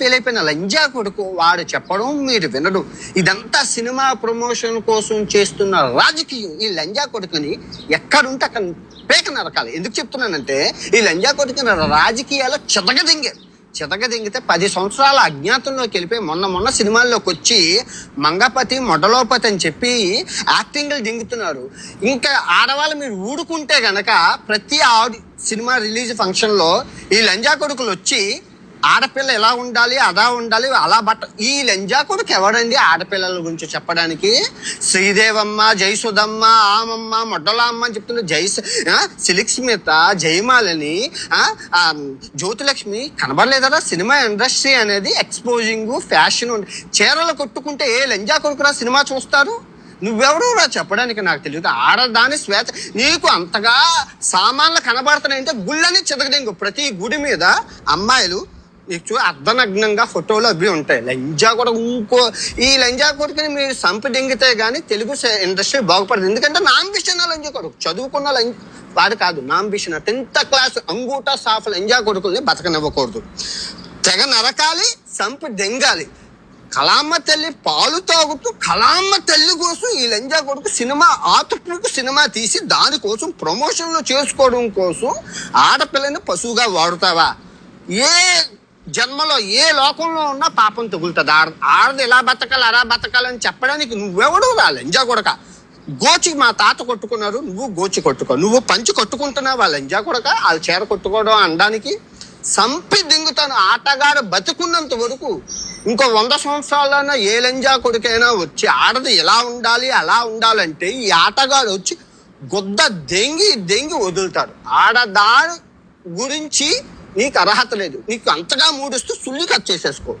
Fail అయిపోయిన లంజా కొడుకు వాడు చెప్పడం మీరు వినడం. ఇదంతా సినిమా ప్రమోషన్ కోసం చేస్తున్న రాజకీయం. ఈ లంజా కొడుకుని ఎక్కడుంటే అక్కడ పేక నరకాలి. ఎందుకు చెప్తున్నానంటే ఈ లంజా కొడుకుని రాజకీయాలు చితగదింగారు చితగదింగితే పది సంవత్సరాల అజ్ఞాతంలోకి వెళ్ళిపోయి మొన్న మొన్న సినిమాల్లోకి వచ్చి మంగపతి మొడలోపతి అని చెప్పి యాక్టింగ్లు దింగుతున్నారు. ఇంకా ఆడవాళ్ళు మీరు ఊడుకుంటే గనక ప్రతి ఆడి సినిమా రిలీజ్ ఫంక్షన్లో ఈ లంజా కొడుకులు వచ్చి ఆడపిల్ల ఎలా ఉండాలి అలా ఉండాలి అలా బట్ట ఈ లెంజా కొడుకు ఎవడండి ఆడపిల్లల గురించి చెప్పడానికి? శ్రీదేవమ్మ జయసుధమ్మ ఆమమ్మ మొడ్డలమ్మ అని చెప్తున్న జై సిలిక్స్మిత జయమాలని జ్యోతిలక్ష్మి కనబడలేదా సినిమా ఇండస్ట్రీ అనేది ఎక్స్పోజింగ్ ఫ్యాషన్ చీరలు కొట్టుకుంటే ఏ లెంజా కొడుకురా సినిమా చూస్తారు? నువ్వెవరు రా చెప్పడానికి నాకు తెలియదు ఆడదాని స్వేచ్ఛ. నీకు అంతగా సామాన్లు కనబడుతున్నాయంటే గుళ్ళని చితకడింగు ప్రతి గుడి మీద అమ్మాయిలు నీకు చూ అర్ధనగ్నంగా ఫోటోలు అవి ఉంటాయి. లంజా కూడా ఇంకో ఈ లంజా కొడుకుని మీరు సంపదింగితే గానీ తెలుగు ఇండస్ట్రీ బాగుపడదు. ఎందుకంటే నాంబిషన్ లంజా కొడుకు. చదువుకున్న లంజ వాడు కాదు నాంబిషన్ టెన్త్ క్లాస్ అంగూటా సాఫ్ లంజా కొడుకుల్ని బతకనివ్వకూడదు. తెగ నరకాలి సంపు దెంగాలి. కలామ్మ తల్లి పాలు తాగుతూ కలామ్మ తల్లి కోసం ఈ లంజా కొడుకు సినిమా ఆతుపుకు సినిమా తీసి దానికోసం ప్రమోషన్లు చేసుకోవడం కోసం ఆడపిల్లని పశువుగా వాడుతావా? ఏ జన్మలో ఏ లోకంలో ఉన్నా పాపం తగులుతుంది. ఆడ ఆడది ఎలా బతకాలి అలా బతకాలని చెప్పడానికి నువ్వెవడు రా లంజా కొడక. గోచి మా తాత కొట్టుకున్నారు నువ్వు గోచి కొట్టుకో. నువ్వు పంచి కొట్టుకుంటున్నావు వాళ్ళ లంజా కొడక వాళ్ళు చీర కొట్టుకోవడం అనడానికి సంపి దింగుతాను. ఆటగాడు బతుకున్నంత వరకు ఇంకో వంద సంవత్సరాలైనా ఏ లంజా కొడుకైనా వచ్చి ఆడది ఎలా ఉండాలి అలా ఉండాలంటే ఈ ఆటగాడు వచ్చి గుద్ద దెంగి దెంగి వదులుతాడు. ఆడదాని గురించి నీకు అర్హత లేదు. నీకు అంతగా మూడిస్తూ సుల్లి కట్ చేసేసుకో.